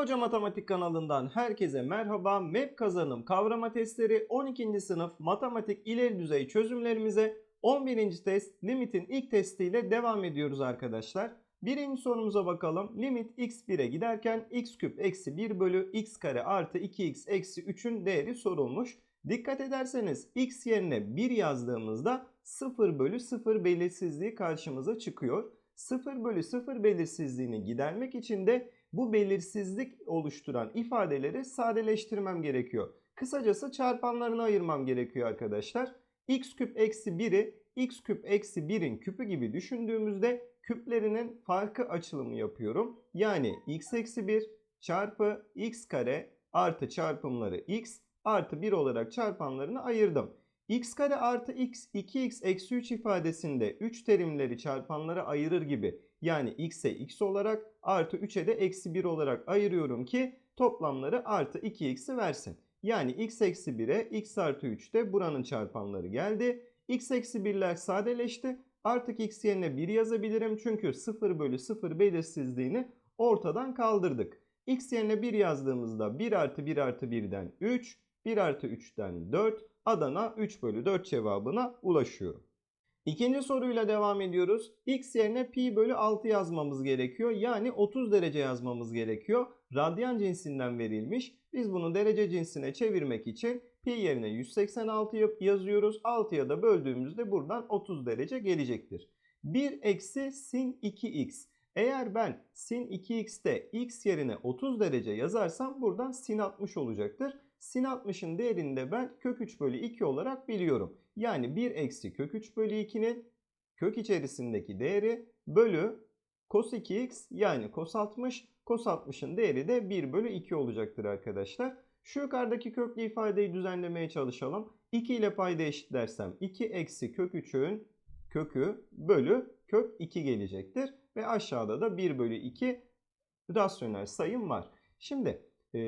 Hoca Matematik kanalından herkese merhaba. MEP kazanım kavrama testleri 12. sınıf matematik ileri düzey çözümlerimize 11. test limitin ilk testiyle devam ediyoruz arkadaşlar. Birinci sorumuza bakalım. Limit x1'e giderken x küp eksi 1 bölü x kare artı 2x eksi 3'ün değeri sorulmuş. Dikkat ederseniz x yerine 1 yazdığımızda 0 bölü 0 belirsizliği karşımıza çıkıyor. 0 bölü 0 belirsizliğini gidermek için de bu belirsizlik oluşturan ifadeleri sadeleştirmem gerekiyor. Kısacası çarpanlarını ayırmam gerekiyor arkadaşlar. x küp eksi 1'i x küp eksi 1'in küpü gibi düşündüğümüzde küplerinin farkı açılımı yapıyorum. Yani x eksi 1 çarpı x kare artı çarpımları x artı 1 olarak çarpanlarını ayırdım. X kare artı x 2x eksi 3 ifadesinde 3 terimleri çarpanlara ayırır gibi yani x'e x olarak artı 3'e de eksi 1 olarak ayırıyorum ki toplamları artı 2x'i versin. Yani x eksi 1'e x artı 3 de buranın çarpanları geldi. x eksi 1'ler sadeleşti. Artık x yerine 1 yazabilirim çünkü 0 bölü 0 belirsizliğini ortadan kaldırdık. x yerine 1 yazdığımızda 1 artı 1 artı 1'den 3, 1 artı 3'ten 4, Adana 3 bölü 4 cevabına ulaşıyorum. İkinci soruyla devam ediyoruz. X yerine pi bölü 6 yazmamız gerekiyor. Yani 30 derece yazmamız gerekiyor. Radyan cinsinden verilmiş. Biz bunu derece cinsine çevirmek için pi yerine 186 yazıyoruz. 6'ya da böldüğümüzde buradan 30 derece gelecektir. 1 eksi sin 2x. Eğer ben sin 2x'te x yerine 30 derece yazarsam buradan sin 60 olacaktır. Sin 60'ın değerini de ben kök 3 bölü 2 olarak biliyorum. Yani 1 eksi kök 3 bölü 2'nin kök içerisindeki değeri bölü cos 2x yani cos 60. Cos 60'ın değeri de 1 bölü 2 olacaktır arkadaşlar. Şu yukarıdaki köklü ifadeyi düzenlemeye çalışalım. 2 ile payda eşitlersem 2 eksi kök 3'ün kökü bölü kök 2 gelecektir. Ve aşağıda da 1 bölü 2 rasyonel sayım var. Şimdi e,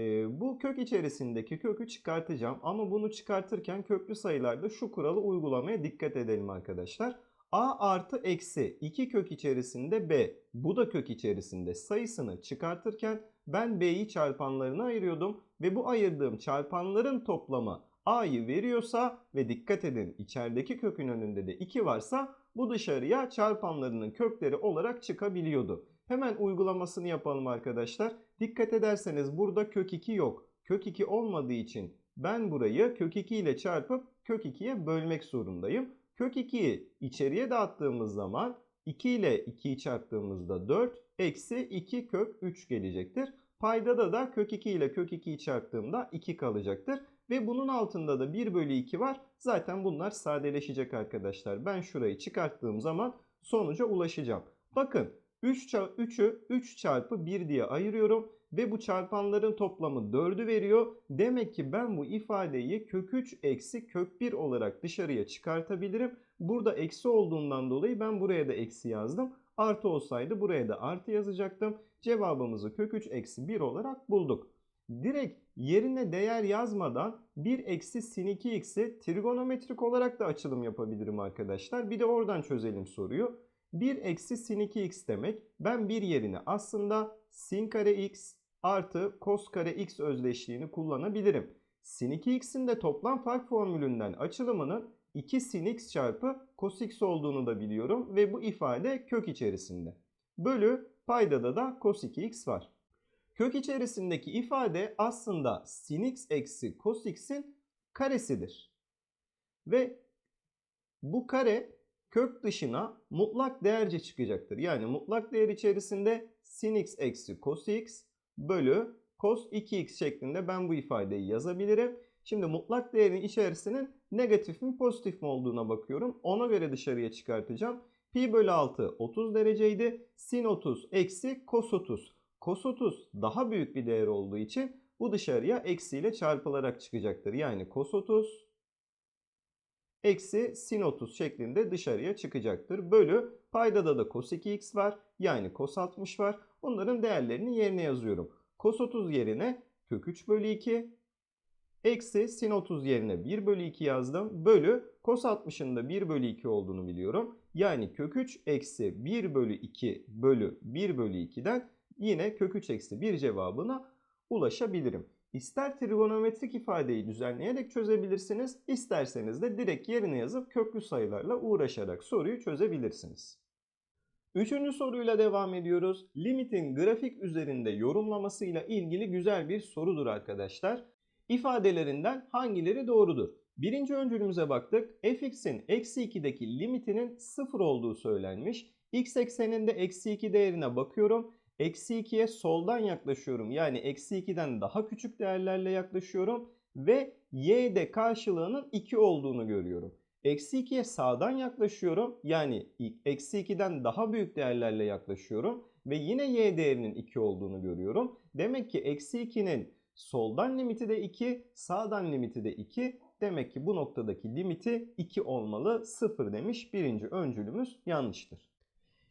bu kök içerisindeki kökü çıkartacağım. Ama bunu çıkartırken köklü sayılarda şu kuralı uygulamaya dikkat edelim arkadaşlar. A artı eksi 2 kök içerisinde B bu da kök içerisinde sayısını çıkartırken ben B'yi çarpanlarına ayırıyordum. Ve bu ayırdığım çarpanların toplamı A'yı veriyorsa ve dikkat edin içerideki kökün önünde de 2 varsa bu dışarıya çarpanlarının kökleri olarak çıkabiliyordu. Hemen uygulamasını yapalım arkadaşlar. Dikkat ederseniz burada kök 2 yok. Kök 2 olmadığı için ben burayı kök 2 ile çarpıp kök 2'ye bölmek zorundayım. Kök 2'yi içeriye dağıttığımız zaman 2 ile 2'yi çarptığımızda 4 eksi 2 kök 3 gelecektir. Paydada da kök 2 ile kök 2'yi çarptığımda 2 kalacaktır. Ve bunun altında da 1 bölü 2 var. Zaten bunlar sadeleşecek arkadaşlar. Ben şurayı çıkarttığım zaman sonuca ulaşacağım. Bakın 3 3'ü 3 çarpı 1 diye ayırıyorum. Ve bu çarpanların toplamı 4'ü veriyor. Demek ki ben bu ifadeyi kök 3 eksi kök 1 olarak dışarıya çıkartabilirim. Burada eksi olduğundan dolayı ben buraya da eksi yazdım. Artı olsaydı buraya da artı yazacaktım. Cevabımızı kök 3 eksi 1 olarak bulduk. Direkt yerine değer yazmadan 1 eksi sin 2x'i trigonometrik olarak da açılım yapabilirim arkadaşlar. Bir de oradan çözelim soruyu. 1 eksi sin 2x demek. Ben bir yerine aslında sin kare x artı cos kare x özdeşliğini kullanabilirim. Sin 2x'in de toplam fark formülünden açılımının 2 sin x çarpı cos x olduğunu da biliyorum ve bu ifade kök içerisinde. Bölü paydada da cos 2x var. Kök içerisindeki ifade aslında sin x eksi cos x'in karesidir. Ve bu kare kök dışına mutlak değerce çıkacaktır. Yani mutlak değer içerisinde sin x eksi cos x bölü cos 2x şeklinde ben bu ifadeyi yazabilirim. Şimdi mutlak değerin içerisinin negatif mi pozitif mi olduğuna bakıyorum. Ona göre dışarıya çıkartacağım. Pi bölü 6 30 dereceydi. Sin 30 eksi cos 30. Cos 30 daha büyük bir değer olduğu için bu dışarıya eksiyle çarpılarak çıkacaktır. Yani cos 30 eksi sin 30 şeklinde dışarıya çıkacaktır. Bölü paydada da cos 2x var. Yani cos 60 var. Onların değerlerini yerine yazıyorum. Cos 30 yerine kök 3 bölü 2 eksi sin 30 yerine 1 bölü 2 yazdım. Bölü cos 60'ın da 1 bölü 2 olduğunu biliyorum. Yani kök 3 eksi 1 bölü 2 bölü 1 bölü 2'den yine kök 3 eksi 1 cevabına ulaşabilirim. İster trigonometrik ifadeyi düzenleyerek çözebilirsiniz, isterseniz de direkt yerine yazıp köklü sayılarla uğraşarak soruyu çözebilirsiniz. Üçüncü soruyla devam ediyoruz. Limitin grafik üzerinde yorumlamasıyla ilgili güzel bir sorudur arkadaşlar. İfadelerinden hangileri doğrudur? Birinci öncülümüze baktık. fx'in eksi 2'deki limitinin 0 olduğu söylenmiş. x ekseninde eksi 2 değerine bakıyorum. Eksi 2'ye soldan yaklaşıyorum. Yani eksi 2'den daha küçük değerlerle yaklaşıyorum. Ve y'de karşılığının 2 olduğunu görüyorum. Eksi 2'ye sağdan yaklaşıyorum. Yani eksi 2'den daha büyük değerlerle yaklaşıyorum. Ve yine y değerinin 2 olduğunu görüyorum. Demek ki eksi 2'nin soldan limiti de 2, sağdan limiti de 2. Demek ki bu noktadaki limiti 2 olmalı. 0 demiş birinci öncülümüz yanlıştır.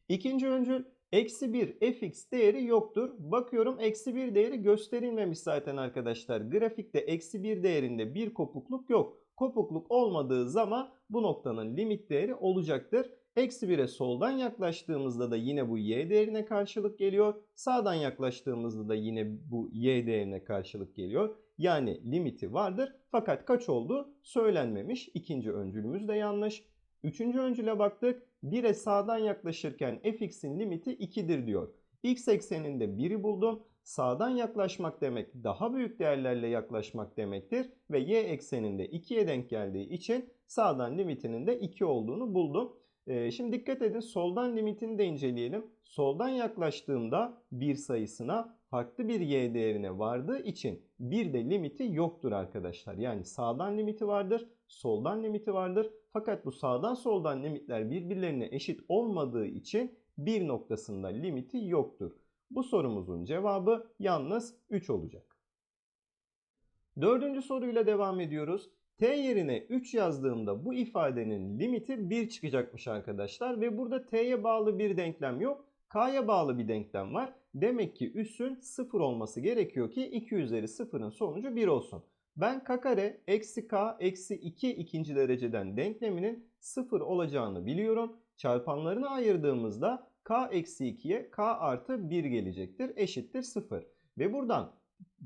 İkinci öncül eksi 1 fx değeri yoktur. Bakıyorum eksi 1 değeri gösterilmemiş zaten arkadaşlar. Grafikte eksi 1 değerinde bir kopukluk yok. Kopukluk olmadığı zaman bu noktanın limit değeri olacaktır. Eksi 1'e soldan yaklaştığımızda da yine bu y değerine karşılık geliyor. Sağdan yaklaştığımızda da yine bu y değerine karşılık geliyor. Yani limiti vardır fakat kaç oldu söylenmemiş. İkinci öncülümüz de yanlış. Üçüncü öncüle baktık. 1'e sağdan yaklaşırken fx'in limiti 2'dir diyor. x ekseninde 1'i buldum. Sağdan yaklaşmak demek daha büyük değerlerle yaklaşmak demektir. Ve y ekseninde 2'ye denk geldiği için sağdan limitinin de 2 olduğunu buldum. Ee, şimdi dikkat edin soldan limitini de inceleyelim. Soldan yaklaştığımda bir sayısına farklı bir y değerine vardığı için bir de limiti yoktur arkadaşlar. Yani sağdan limiti vardır, soldan limiti vardır. Fakat bu sağdan soldan limitler birbirlerine eşit olmadığı için bir noktasında limiti yoktur. Bu sorumuzun cevabı yalnız 3 olacak. Dördüncü soruyla devam ediyoruz. T yerine 3 yazdığımda bu ifadenin limiti 1 çıkacakmış arkadaşlar. Ve burada T'ye bağlı bir denklem yok. K'ya bağlı bir denklem var. Demek ki üssün 0 olması gerekiyor ki 2 üzeri 0'ın sonucu 1 olsun. Ben k kare eksi k eksi 2 ikinci dereceden denkleminin 0 olacağını biliyorum. Çarpanlarını ayırdığımızda k eksi 2'ye k artı 1 gelecektir. Eşittir 0. Ve buradan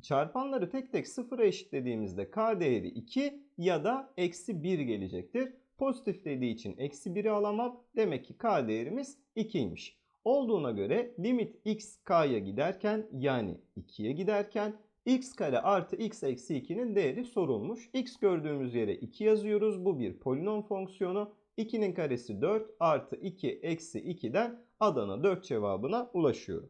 çarpanları tek tek 0'a eşitlediğimizde k değeri 2 ya da eksi 1 gelecektir. Pozitif dediği için eksi 1'i alamam. Demek ki k değerimiz 2'ymiş. Olduğuna göre limit x k'ya giderken yani 2'ye giderken x kare artı x eksi 2'nin değeri sorulmuş. x gördüğümüz yere 2 yazıyoruz. Bu bir polinom fonksiyonu. 2'nin karesi 4 artı 2 eksi 2'den Adana 4 cevabına ulaşıyorum.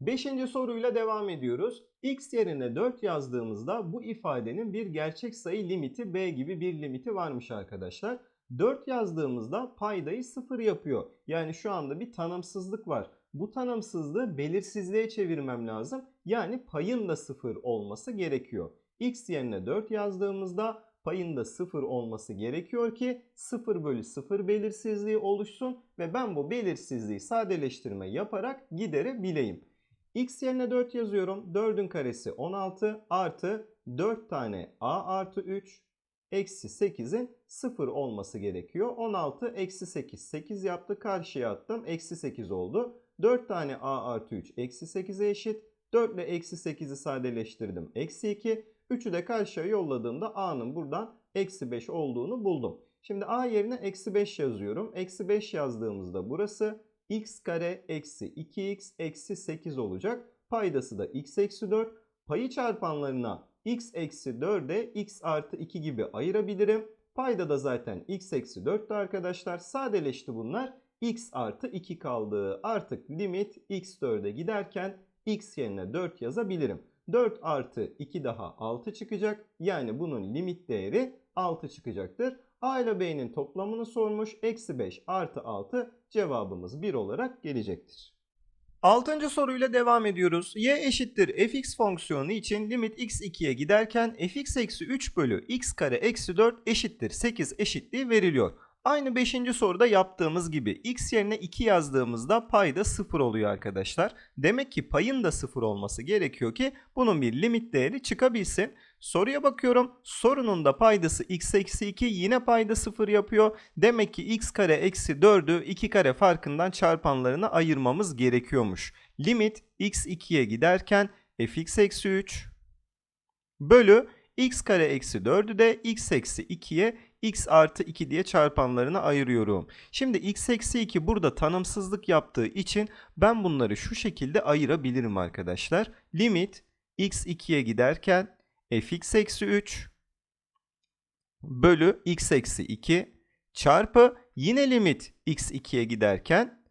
Beşinci soruyla devam ediyoruz. x yerine 4 yazdığımızda bu ifadenin bir gerçek sayı limiti b gibi bir limiti varmış arkadaşlar. 4 yazdığımızda paydayı 0 yapıyor. Yani şu anda bir tanımsızlık var. Bu tanımsızlığı belirsizliğe çevirmem lazım. Yani payın da 0 olması gerekiyor. x yerine 4 yazdığımızda payın da 0 olması gerekiyor ki 0 bölü 0 belirsizliği oluşsun ve ben bu belirsizliği sadeleştirme yaparak giderebileyim. x yerine 4 yazıyorum. 4'ün karesi 16 artı 4 tane a artı 3 eksi 8'in 0 olması gerekiyor. 16 eksi 8 8 yaptı karşıya attım eksi 8 oldu. 4 tane a artı 3 eksi 8'e eşit. 4 ile eksi 8'i sadeleştirdim. Eksi 2. 3'ü de karşıya yolladığımda a'nın buradan eksi 5 olduğunu buldum. Şimdi a yerine eksi 5 yazıyorum. Eksi 5 yazdığımızda burası x kare eksi 2x eksi 8 olacak. Paydası da x eksi 4. Payı çarpanlarına x eksi 4'e x artı 2 gibi ayırabilirim. Payda da zaten x eksi 4'tü arkadaşlar. Sadeleşti bunlar. x artı 2 kaldı. Artık limit x4'e giderken x yerine 4 yazabilirim. 4 artı 2 daha 6 çıkacak. Yani bunun limit değeri 6 çıkacaktır. A ile B'nin toplamını sormuş. Eksi 5 artı 6 cevabımız 1 olarak gelecektir. Altıncı soruyla devam ediyoruz. y eşittir fx fonksiyonu için limit x 2'ye giderken fx eksi 3 bölü x kare eksi 4 eşittir 8 eşitliği veriliyor. Aynı 5. soruda yaptığımız gibi x yerine 2 yazdığımızda payda 0 oluyor arkadaşlar. Demek ki payın da 0 olması gerekiyor ki bunun bir limit değeri çıkabilsin. Soruya bakıyorum. Sorunun da paydası x eksi 2 yine payda 0 yapıyor. Demek ki x kare eksi 4'ü 2 kare farkından çarpanlarına ayırmamız gerekiyormuş. Limit x 2'ye giderken fx eksi 3 bölü x kare eksi 4'ü de x eksi 2'ye x artı 2 diye çarpanlarına ayırıyorum. Şimdi x eksi 2 burada tanımsızlık yaptığı için ben bunları şu şekilde ayırabilirim arkadaşlar. Limit x 2'ye giderken fx eksi 3 bölü x eksi 2 çarpı yine limit x 2'ye giderken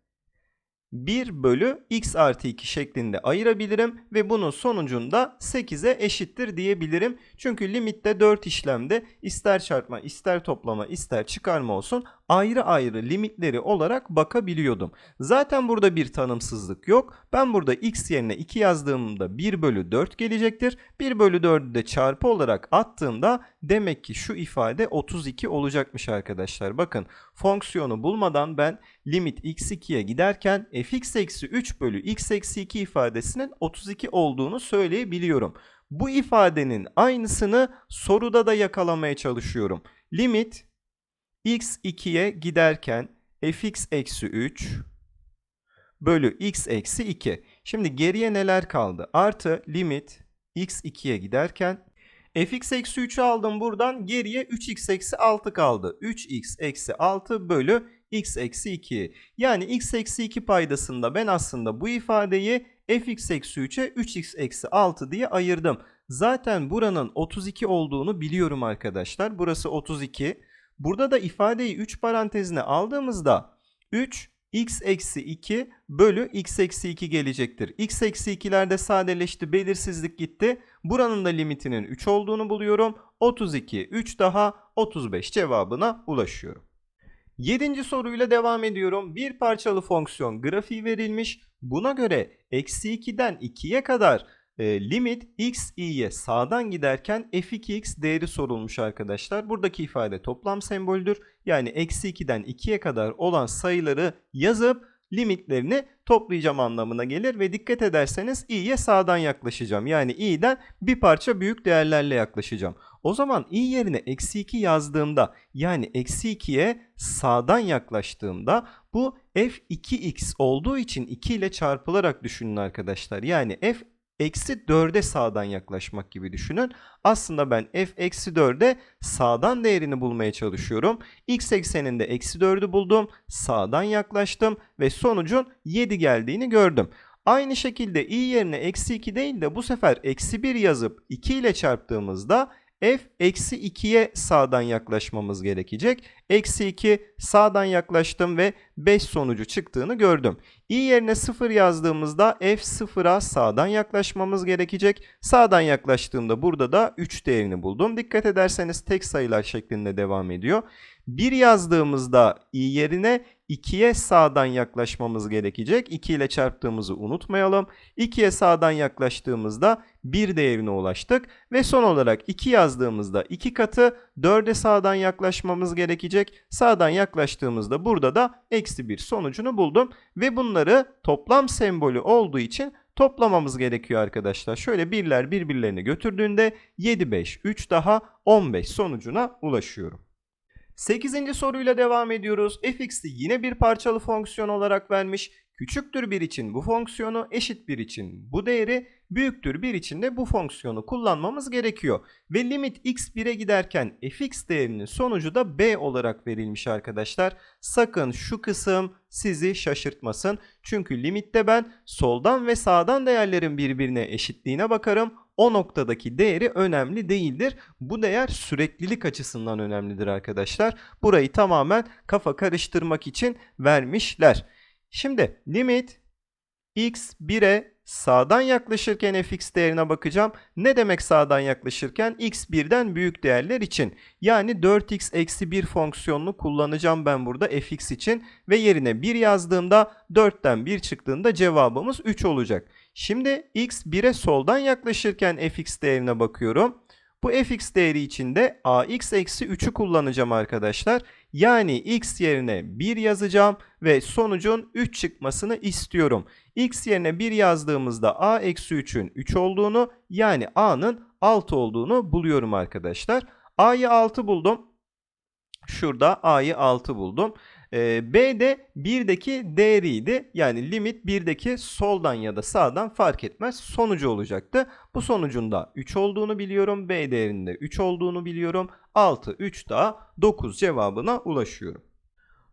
1 bölü x artı 2 şeklinde ayırabilirim ve bunun sonucunda 8'e eşittir diyebilirim. Çünkü limitte 4 işlemde ister çarpma ister toplama ister çıkarma olsun ayrı ayrı limitleri olarak bakabiliyordum. Zaten burada bir tanımsızlık yok. Ben burada x yerine 2 yazdığımda 1 bölü 4 gelecektir. 1 bölü 4'ü de çarpı olarak attığımda demek ki şu ifade 32 olacakmış arkadaşlar. Bakın fonksiyonu bulmadan ben limit x2'ye giderken fx eksi 3 bölü x eksi 2 ifadesinin 32 olduğunu söyleyebiliyorum. Bu ifadenin aynısını soruda da yakalamaya çalışıyorum. Limit x 2'ye giderken fx eksi 3 bölü x eksi 2. Şimdi geriye neler kaldı? Artı limit x 2'ye giderken fx eksi 3'ü aldım buradan geriye 3x eksi 6 kaldı. 3x eksi 6 bölü x eksi 2. Yani x eksi 2 paydasında ben aslında bu ifadeyi fx eksi 3'e 3x eksi 6 diye ayırdım. Zaten buranın 32 olduğunu biliyorum arkadaşlar. Burası 32. Burada da ifadeyi 3 parantezine aldığımızda 3 x eksi 2 bölü x eksi 2 gelecektir. x eksi 2'ler de sadeleşti belirsizlik gitti. Buranın da limitinin 3 olduğunu buluyorum. 32 3 daha 35 cevabına ulaşıyorum. Yedinci soruyla devam ediyorum. Bir parçalı fonksiyon grafiği verilmiş. Buna göre eksi 2'den 2'ye kadar e, limit x i'ye sağdan giderken f2x değeri sorulmuş arkadaşlar. Buradaki ifade toplam semboldür. Yani eksi 2'den 2'ye kadar olan sayıları yazıp limitlerini toplayacağım anlamına gelir ve dikkat ederseniz i'ye sağdan yaklaşacağım. Yani i'den bir parça büyük değerlerle yaklaşacağım. O zaman i yerine eksi 2 yazdığımda yani eksi 2'ye sağdan yaklaştığımda bu f2x olduğu için 2 ile çarpılarak düşünün arkadaşlar. Yani f eksi 4'e sağdan yaklaşmak gibi düşünün. Aslında ben f eksi 4'e sağdan değerini bulmaya çalışıyorum. x ekseninde eksi 4'ü buldum. Sağdan yaklaştım ve sonucun 7 geldiğini gördüm. Aynı şekilde i yerine eksi 2 değil de bu sefer eksi 1 yazıp 2 ile çarptığımızda f eksi 2'ye sağdan yaklaşmamız gerekecek. Eksi 2 sağdan yaklaştım ve 5 sonucu çıktığını gördüm. i yerine 0 yazdığımızda f 0'a sağdan yaklaşmamız gerekecek. Sağdan yaklaştığımda burada da 3 değerini buldum. Dikkat ederseniz tek sayılar şeklinde devam ediyor. 1 yazdığımızda i yerine 2'ye sağdan yaklaşmamız gerekecek. 2 ile çarptığımızı unutmayalım. 2'ye sağdan yaklaştığımızda 1 değerine ulaştık. Ve son olarak 2 yazdığımızda 2 katı 4'e sağdan yaklaşmamız gerekecek. Sağdan yaklaştığımızda burada da eksi 1 sonucunu buldum. Ve bunları toplam sembolü olduğu için toplamamız gerekiyor arkadaşlar. Şöyle birler birbirlerini götürdüğünde 7, 5, 3 daha 15 sonucuna ulaşıyorum. 8. soruyla devam ediyoruz. fx'i yine bir parçalı fonksiyon olarak vermiş. Küçüktür 1 için bu fonksiyonu, eşit 1 için bu değeri, büyüktür 1 için de bu fonksiyonu kullanmamız gerekiyor. Ve limit x 1'e giderken fx değerinin sonucu da b olarak verilmiş arkadaşlar. Sakın şu kısım sizi şaşırtmasın. Çünkü limitte ben soldan ve sağdan değerlerin birbirine eşitliğine bakarım o noktadaki değeri önemli değildir. Bu değer süreklilik açısından önemlidir arkadaşlar. Burayı tamamen kafa karıştırmak için vermişler. Şimdi limit x 1'e sağdan yaklaşırken fx değerine bakacağım. Ne demek sağdan yaklaşırken? x 1'den büyük değerler için. Yani 4x eksi 1 fonksiyonunu kullanacağım ben burada fx için. Ve yerine 1 yazdığımda 4'ten 1 çıktığında cevabımız 3 olacak. Şimdi x 1'e soldan yaklaşırken fx değerine bakıyorum. Bu fx değeri için de ax eksi 3'ü kullanacağım arkadaşlar. Yani x yerine 1 yazacağım ve sonucun 3 çıkmasını istiyorum. x yerine 1 yazdığımızda a eksi 3'ün 3 olduğunu yani a'nın 6 olduğunu buluyorum arkadaşlar. a'yı 6 buldum. Şurada a'yı 6 buldum. Ee, B de 1'deki değeriydi. Yani limit 1'deki soldan ya da sağdan fark etmez sonucu olacaktı. Bu sonucun da 3 olduğunu biliyorum. B değerinde 3 olduğunu biliyorum. 6, 3 daha 9 cevabına ulaşıyorum.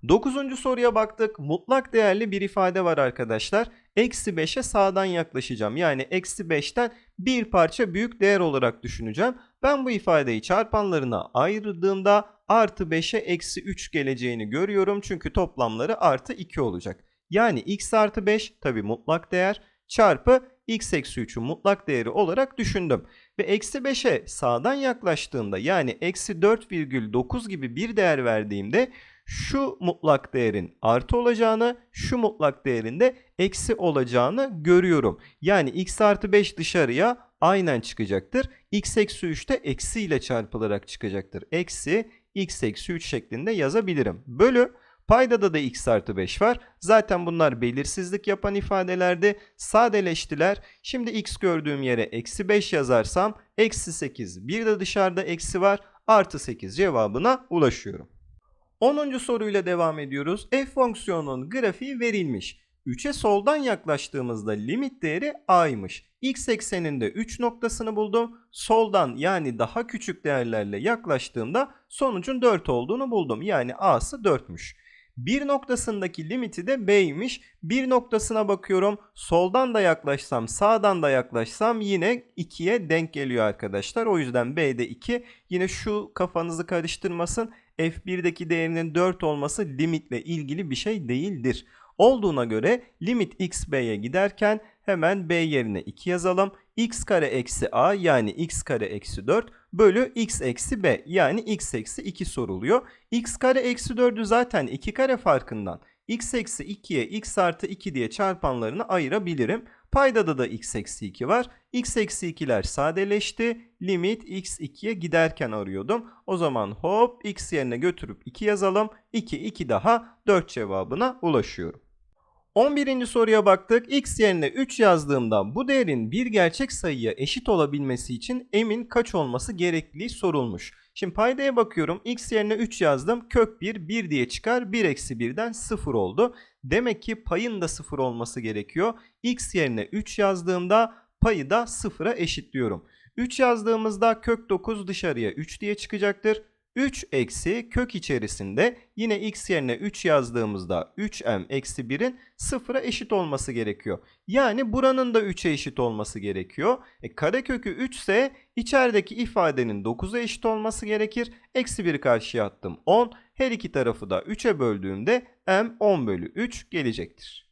Dokuzuncu soruya baktık. Mutlak değerli bir ifade var arkadaşlar. Eksi 5'e sağdan yaklaşacağım. Yani eksi 5'ten bir parça büyük değer olarak düşüneceğim. Ben bu ifadeyi çarpanlarına ayırdığımda artı 5'e eksi 3 geleceğini görüyorum. Çünkü toplamları artı 2 olacak. Yani x artı 5 tabi mutlak değer çarpı x eksi 3'ün mutlak değeri olarak düşündüm. Ve eksi 5'e sağdan yaklaştığımda yani eksi 4,9 gibi bir değer verdiğimde şu mutlak değerin artı olacağını, şu mutlak değerin de eksi olacağını görüyorum. Yani x artı 5 dışarıya aynen çıkacaktır. x eksi 3 de eksi ile çarpılarak çıkacaktır. Eksi x eksi 3 şeklinde yazabilirim. Bölü paydada da x artı 5 var. Zaten bunlar belirsizlik yapan ifadelerdi. Sadeleştiler. Şimdi x gördüğüm yere eksi 5 yazarsam eksi 8 bir de dışarıda eksi var. Artı 8 cevabına ulaşıyorum. 10. soruyla devam ediyoruz. F fonksiyonunun grafiği verilmiş. 3'e soldan yaklaştığımızda limit değeri a'ymış. X ekseninde 3 noktasını buldum. Soldan yani daha küçük değerlerle yaklaştığımda sonucun 4 olduğunu buldum. Yani a'sı 4'müş. Bir noktasındaki limiti de b'ymiş. Bir noktasına bakıyorum. Soldan da yaklaşsam sağdan da yaklaşsam yine 2'ye denk geliyor arkadaşlar. O yüzden b'de 2. Yine şu kafanızı karıştırmasın. F1'deki değerinin 4 olması limitle ilgili bir şey değildir. Olduğuna göre limit x b'ye giderken hemen b yerine 2 yazalım. x kare eksi a yani x kare eksi 4 bölü x eksi b yani x eksi 2 soruluyor. x kare eksi 4'ü zaten 2 kare farkından x eksi 2'ye x artı 2 diye çarpanlarını ayırabilirim. Paydada da x eksi 2 var. x eksi 2'ler sadeleşti. Limit x 2'ye giderken arıyordum. O zaman hop x yerine götürüp 2 yazalım. 2 2 daha 4 cevabına ulaşıyorum. 11. soruya baktık. X yerine 3 yazdığımda bu değerin bir gerçek sayıya eşit olabilmesi için emin kaç olması gerektiği sorulmuş. Şimdi paydaya bakıyorum. X yerine 3 yazdım. Kök 1 1 diye çıkar. 1 eksi 1'den 0 oldu. Demek ki payın da 0 olması gerekiyor. X yerine 3 yazdığımda payı da 0'a eşitliyorum. 3 yazdığımızda kök 9 dışarıya 3 diye çıkacaktır. 3 eksi kök içerisinde yine x yerine 3 yazdığımızda 3m eksi 1'in 0'a eşit olması gerekiyor. Yani buranın da 3'e eşit olması gerekiyor. E, karekökü 3 ise içerideki ifadenin 9'a eşit olması gerekir. Eksi 1'i karşıya attım 10. Her iki tarafı da 3'e böldüğümde m 10 bölü 3 gelecektir.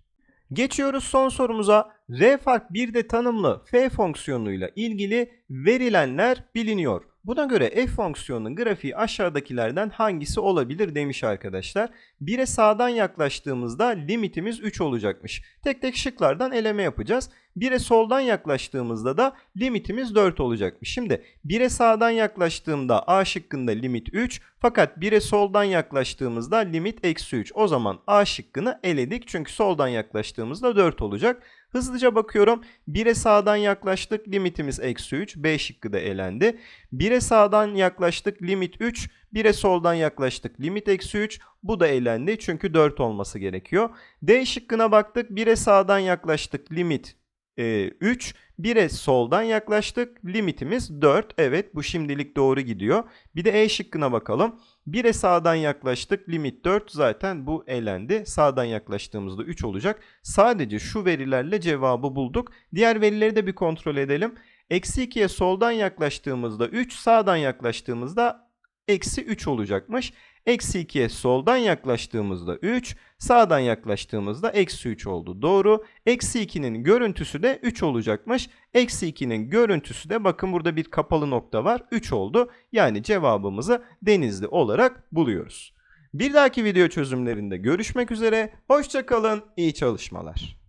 Geçiyoruz son sorumuza. R fark 1'de tanımlı f fonksiyonuyla ilgili verilenler biliniyor. Buna göre f fonksiyonunun grafiği aşağıdakilerden hangisi olabilir demiş arkadaşlar. 1'e sağdan yaklaştığımızda limitimiz 3 olacakmış. Tek tek şıklardan eleme yapacağız. 1'e soldan yaklaştığımızda da limitimiz 4 olacakmış. Şimdi 1'e sağdan yaklaştığımda A şıkkında limit 3 fakat 1'e soldan yaklaştığımızda limit eksi 3. O zaman A şıkkını eledik çünkü soldan yaklaştığımızda 4 olacak. Hızlıca bakıyorum. 1'e sağdan yaklaştık. Limitimiz eksi 3. B şıkkı da elendi. 1'e sağdan yaklaştık. Limit 3. 1'e soldan yaklaştık. Limit eksi 3. Bu da elendi. Çünkü 4 olması gerekiyor. D şıkkına baktık. 1'e sağdan yaklaştık. Limit e, 3. 1'e soldan yaklaştık. Limitimiz 4. Evet bu şimdilik doğru gidiyor. Bir de E şıkkına bakalım. 1'e sağdan yaklaştık. Limit 4 zaten bu elendi. Sağdan yaklaştığımızda 3 olacak. Sadece şu verilerle cevabı bulduk. Diğer verileri de bir kontrol edelim. Eksi 2'ye soldan yaklaştığımızda 3, sağdan yaklaştığımızda eksi 3 olacakmış. Eksi 2'ye soldan yaklaştığımızda 3, sağdan yaklaştığımızda eksi 3 oldu. Doğru. Eksi 2'nin görüntüsü de 3 olacakmış. Eksi 2'nin görüntüsü de bakın burada bir kapalı nokta var. 3 oldu. Yani cevabımızı denizli olarak buluyoruz. Bir dahaki video çözümlerinde görüşmek üzere. Hoşçakalın. İyi çalışmalar.